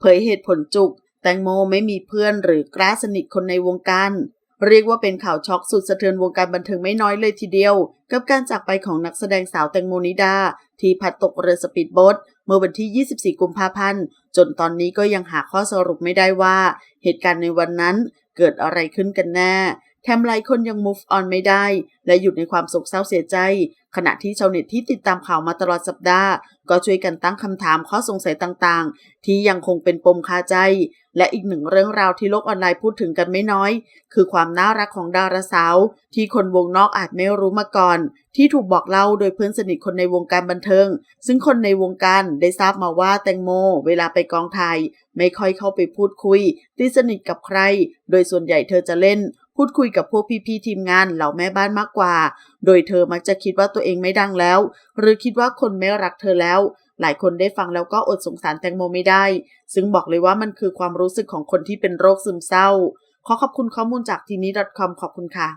เผยเหตุผลจุก แตงโมไม่มีเพื่อนหรือกล้าสนิทคนในวงการ เรียกว่าเป็นข่าวช็อกสุดสะเทือนวงการบันเทิงไม่น้อยเลยทีเดียว กับการจากไปของนักแสดงสาวแตงโมนิดา ที่พัดตกเรือสปีดโบ๊ทเมื่อวันที่ 24 กุมภาพันธ์จนตอนนี้ก็ยังหาข้อสรุปไม่ได้ว่า เหตุการณ์ในวันนั้นเกิดอะไรขึ้นกันแน่ แถมหลายคนยัง move on ไม่ได้ และอยู่ในความโศกเศร้าเสียใจ ขณะที่ชาวเน็ตที่ติดตามข่าวมาตลอดสัปดาห์ ก็ช่วยกันตั้งคำถามข้อสงสัยต่างๆ ที่ยังคงเป็นปมคาใจ และอีกหนึ่งเรื่องราวที่โลกออนไลน์พูดถึงกันไม่น้อย คือความน่ารักของดาราสาว ที่คนวงนอกอาจไม่รู้มาก่อน ที่ถูกบอกเล่าโดยเพื่อนสนิทคนในวงการบันเทิง ซึ่งคนในวงการได้ทราบมาว่าแตงโม เวลาไปกองถ่ายไม่ค่อยเข้าไปพูดคุยตีสนิทกับใคร โดยส่วนใหญ่เธอจะเล่น พูดคุยกับพวกพี่ๆทีมงานเหล่าแม่บ้านมากกว่า โดยเธอมักจะคิดว่าตัวเองไม่ดังแล้ว หรือคิดว่าคนไม่รักเธอแล้ว หลายคนได้ฟังแล้วก็อดสงสารแตงโมไม่ได้ ซึ่งบอกเลยว่ามันคือความรู้สึกของคนที่เป็นโรคซึมเศร้า ขอขอบคุณข้อมูลจากทีนี้ .com ขอบคุณค่ะ